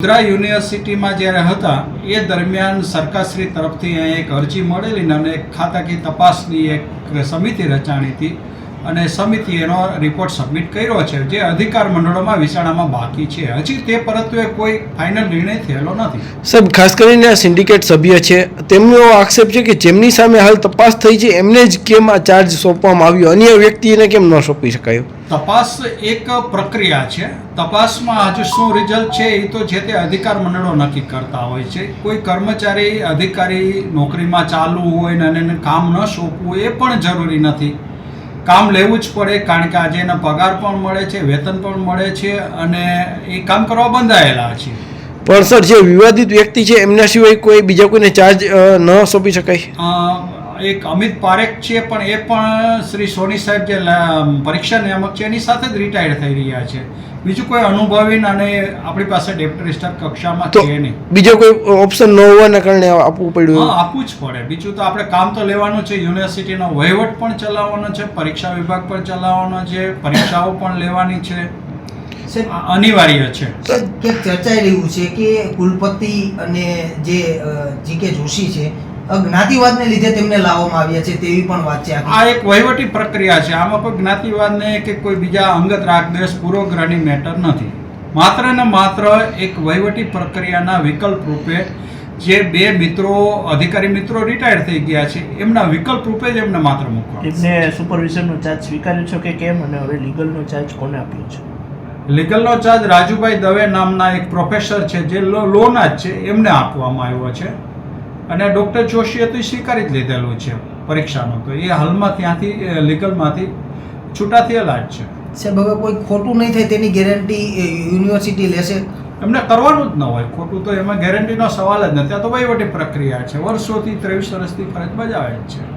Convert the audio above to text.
વડોદરા યુનિવર્સિટીમાં જ્યારે હતા, એ દરમિયાન સરકારશ્રી તરફથી અહીં એક અરજી મળેલી અને એક ખાતાકીય તપાસની એક સમિતિ રચાણી હતી. અને સમિતિ એનો રિપોર્ટ સબમિટ કર્યો છે જે અધિકાર મંડળોમાં વિચારણામાં બાકી છે. હજી તે પરત્વે કોઈ ફાઇનલ નિર્ણય થયેલો નથી. સાહેબ ખાસ કરીને આ સિન્ડિકેટ સભ્ય છે તેમનો આક્ષેપ છે કે જેમની સામે હાલ તપાસ થઈ છે એમને જ કેમ આ ચાર્જ સોંપવામાં આવ્યો? અન્ય વ્યક્તિને કેમ ન સોંપી શકાયો? તપાસ એક પ્રક્રિયા છે. તપાસમાં હજુ શું રિઝલ્ટ છે એ તો જે તે અધિકાર મંડળો નક્કી કરતા હોય છે. કોઈ કર્મચારી અધિકારી નોકરીમાં ચાલુ હોય ને અને એને કામ ન સોંપવું એ પણ જરૂરી નથી. કામ લેવું જ પડે કારણ કે આજે એના પગાર પણ મળે છે વેતન પણ મળે છે અને એ કામ કરવા બંધાયેલા છે. પણ સર જે વિવાદિત વ્યક્તિ છે એમના સિવાય કોઈ બીજા કોઈને ચાર્જ ન સોંપી શકાય? એક અમિત પારેખ છે પણ એ પણ શ્રી સોની સાહેબ જે લા- પરીક્ષા નિયામક છે એની સાથે જ રિટાયર થઈ રહ્યા છે. બીજું કોઈ અનુભવી અને આપણી પાસે ડેપ્યુટી સ્ટાફ કક્ષામાં છે નહીં. બીજો કોઈ ઓપ્શન ન હોવાના કારણે આપવું પડ્યું હા આપવું જ પડે. બીજું તો આપણે કામ તો લેવાનું છે યુનિવર્સિટીનો વહીવટ પણ ચલાવવાનો છે પરીક્ષા વિભાગ પણ ચલાવવાનો છે પરીક્ષાઓ પણ લેવાની છે. અનિવાર્ય છે. ચર્ચાઈ રહ્યું છે કે કુલપતિ અને જે જી કે જોશી છે જ્ઞાતિવાદને લીધે તેમને લાવવામાં આવ્યા છે તેવી પણ વાત છે આ એક વહીવટી પ્રક્રિયા છે. આમાં કોઈ જ્ઞાતિવાદને કે કોઈ બીજા અંગત રાગદ્વેષ પૂર્વગ્રહની મેટર નથી. માત્ર ને માત્ર એક વહીવટી પ્રક્રિયાના વિકલ્પ રૂપે જે બે મિત્રો અધિકારી મિત્રો રિટાયર થઈ ગયા છે એમના વિકલ્પ રૂપે જ એમને માત્ર મૂકવા એમને સુપરવિઝનનો ચાર્જ સ્વીકાર્યો છે કે કેમ અને હવે લીગલનો ચાર્જ કોને આપ્યો છે? લીગલનો ચાર્જ રાજુભાઈ દવે નામના એક પ્રોફેસર છે જે લો લોના જ છે એમને આપવામાં આવ્યો છે. અને ડૉક્ટર જોશીએ તો સ્વીકારી જ લીધેલું છે પરીક્ષાનું તો એ હાલમાં ત્યાંથી લીગલમાંથી છૂટા થયેલા જ છે. સાહેબ હવે કોઈ ખોટું નહીં થાય તેની ગેરંટી યુનિવર્સિટી લેશે? એમને કરવાનું જ ન હોય. ખોટું તો એમાં ગેરંટીનો સવાલ જ નથી. આ તો વહીવટી પ્રક્રિયા છે. વર્ષોથી ત્રેવીસ વર્ષથી ફરજ બજાવે જ છે.